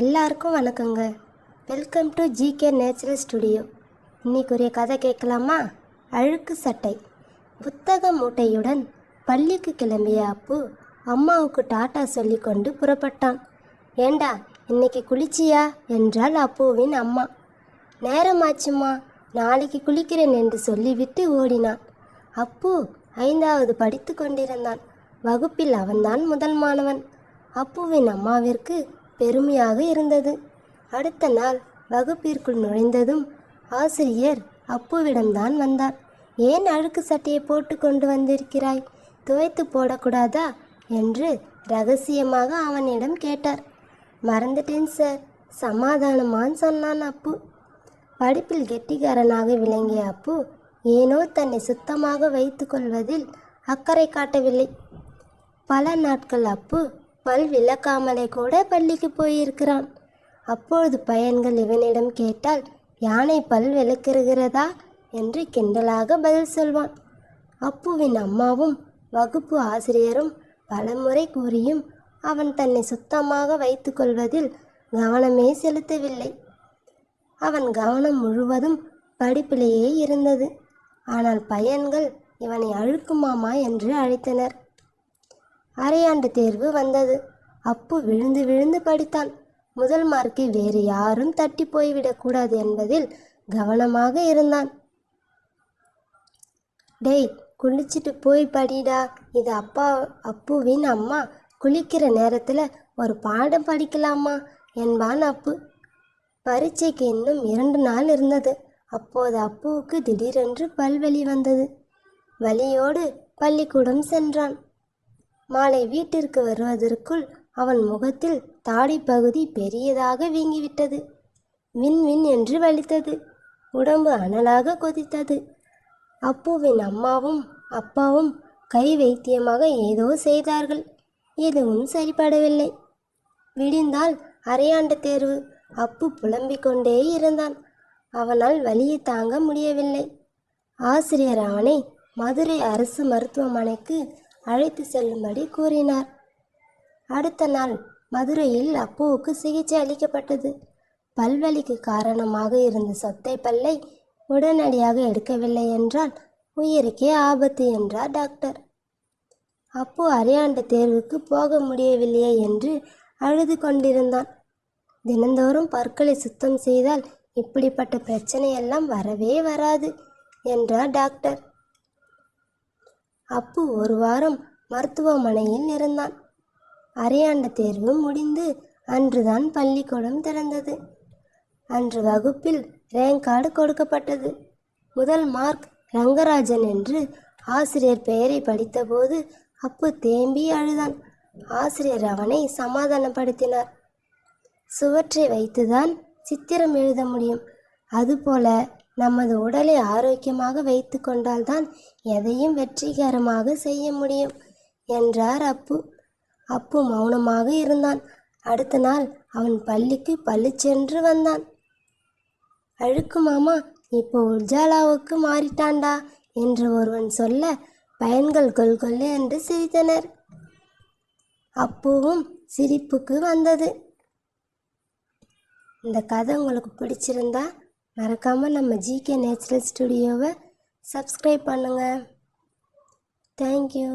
எல்லாருக்கும் வணக்கங்க. Welcome to GK natural studio இன்னைக்குரிய கதை கேட்கலாமா? அழுக்கு சட்டை. புத்தக மூட்டையுடன் பள்ளிக்கு கிளம்பிய அப்பு அம்மாவுக்கு டாட்டா சொல்லிக்கொண்டு புறப்பட்டான். ஏண்டா இன்னைக்கு குளிச்சியா? என்றாள் அப்புவின் அம்மா. நேரமாச்சும்மா நாளைக்கு குளிக்கிறேன் என்று சொல்லிவிட்டு ஓடினான். அப்பு ஐந்தாவது படித்து கொண்டிருந்தான். வகுப்பில் அவன்தான் முதல் மாணவன். அப்புவின் அம்மாவிற்கு பெருமையாக இருந்தது. அடுத்த நாள் வகுப்பிற்குள் நுழைந்ததும் ஆசிரியர் அப்புவிடம்தான் வந்தார். ஏன் அழுக்கு சட்டையை போட்டு கொண்டு வந்திருக்கிறாய்? துவைத்து போடக்கூடாதா? என்று ரகசியமாக அவனிடம் கேட்டார். மறந்துட்டேன் சார். சமாதானமான் சொன்னான் அப்பு. படிப்பில் கெட்டிக்காரனாக விளங்கிய அப்பு ஏனோ தன்னை சுத்தமாக வைத்துக்கொள்வதில் அக்கறை காட்டவில்லை. பல நாட்கள் அப்பு பல் விளக்காமலே கூட பள்ளிக்கு போயிருக்கிறான். அப்பொழுது பையன்கள் இவனிடம் கேட்டால் யானை பல் விளக்குகிறதா என்று கிண்டலாக பதில் சொல்வான். அப்புவின் அம்மாவும் வகுப்பு ஆசிரியரும் பலமுறை கூறியும் அவன் தன்னை சுத்தமாக வைத்துக்கொள்வதில் கவனமே செலுத்தவில்லை. அவன் கவனம் முழுவதும் படிப்பிலேயே இருந்தது. ஆனால் பையன்கள் இவனை அழுக்குமாமா என்று அழைத்தனர். அரையாண்டு தேர்வு வந்தது. அப்பு விழுந்து விழுந்து படித்தான். முதல் மார்க்கை வேறு யாரும் தட்டி போய்விடக்கூடாது என்பதில் கவனமாக இருந்தான். டேய் குளிச்சுட்டு போய் படிடா. இது அப்பா அப்புவின் அம்மா. குளிக்கிற நேரத்தில் ஒரு பாடம் படிக்கலாமா? என்பான் அப்பு. பரீட்சைக்கு இன்னும் இரண்டு நாள் இருந்தது. அப்போது அப்புவுக்கு திடீரென்று பல்வலி வந்தது. வலியோடு பள்ளிக்கூடம் சென்றான். மாலை வீட்டிற்கு வருவதற்குள் அவன் முகத்தில் தாடி பகுதி பெரியதாக வீங்கிவிட்டது. வின் வின் என்று வலித்தது. உடம்பு அனலாக கொதித்தது. அப்புவின் அம்மாவும் அப்பாவும் கை வைத்தியமாக ஏதோ செய்தார்கள். எதுவும் சரிபடவில்லை. விடிந்தால் அரையாண்டு தேர்வு. அப்பு புலம்பிக் கொண்டே இருந்தான். அவனால் வலியை தாங்க முடியவில்லை. ஆசிரியர் அவனை மதுரை அரசு மருத்துவமனைக்கு அழைத்து செல்லும்படி கூறினார். அடுத்த நாள் மதுரையில் அப்புவுக்கு சிகிச்சை அளிக்கப்பட்டது. பல்வலிக்கு காரணமாக இருந்த சொத்தை பல்லை உடனடியாக எடுக்கவில்லை என்றால் உயிருக்கே ஆபத்து என்றார் டாக்டர். அப்போ அரையாண்டு தேர்வுக்கு போக முடியவில்லையே என்று அழுது கொண்டிருந்தான். தினந்தோறும் பற்களை சுத்தம் செய்தால் இப்படிப்பட்ட பிரச்சனையெல்லாம் வரவே வராது என்றார் டாக்டர். அப்பு ஒரு வாரம் மருத்துவமனையில் இருந்தான். அரையாண்டு தேர்வு முடிந்து அன்றுதான் பள்ளிக்கூடம் திறந்தது. அன்று வகுப்பில் ரேங்க் கார்டு கொடுக்கப்பட்டது. முதல் மார்க் ரங்கராஜன் என்று ஆசிரியர் பெயரை படித்தபோது அப்பு தேம்பி அழுதான். ஆசிரியர் அவனை சமாதானப்படுத்தினார். சுவற்றை வைத்துதான் சித்திரம் எழுத முடியும். அதுபோல நமது உடலை ஆரோக்கியமாக வைத்து கொண்டால்தான் எதையும் வெற்றிகரமாக செய்ய முடியும் என்றார் அப்பு. அப்பு மௌனமாக இருந்தான். அடுத்த நாள் அவன் பள்ளிக்கு பள்ளி சென்று வந்தான். அழுக்கு மாமா இப்போ உஜாலாவுக்கு மாறிட்டான்டா என்று ஒருவன் சொல்ல பயன்கள் கொல் என்று சிரித்தனர். அப்போவும் சிரிப்புக்கு வந்தது. இந்த கதை உங்களுக்கு பிடிச்சிருந்தா மறக்காமல் நம்ம ஜிகே நேச்சுரல் ஸ்டுடியோவை சப்ஸ்கிரைப் பண்ணுங்கள் தேங்க்யூ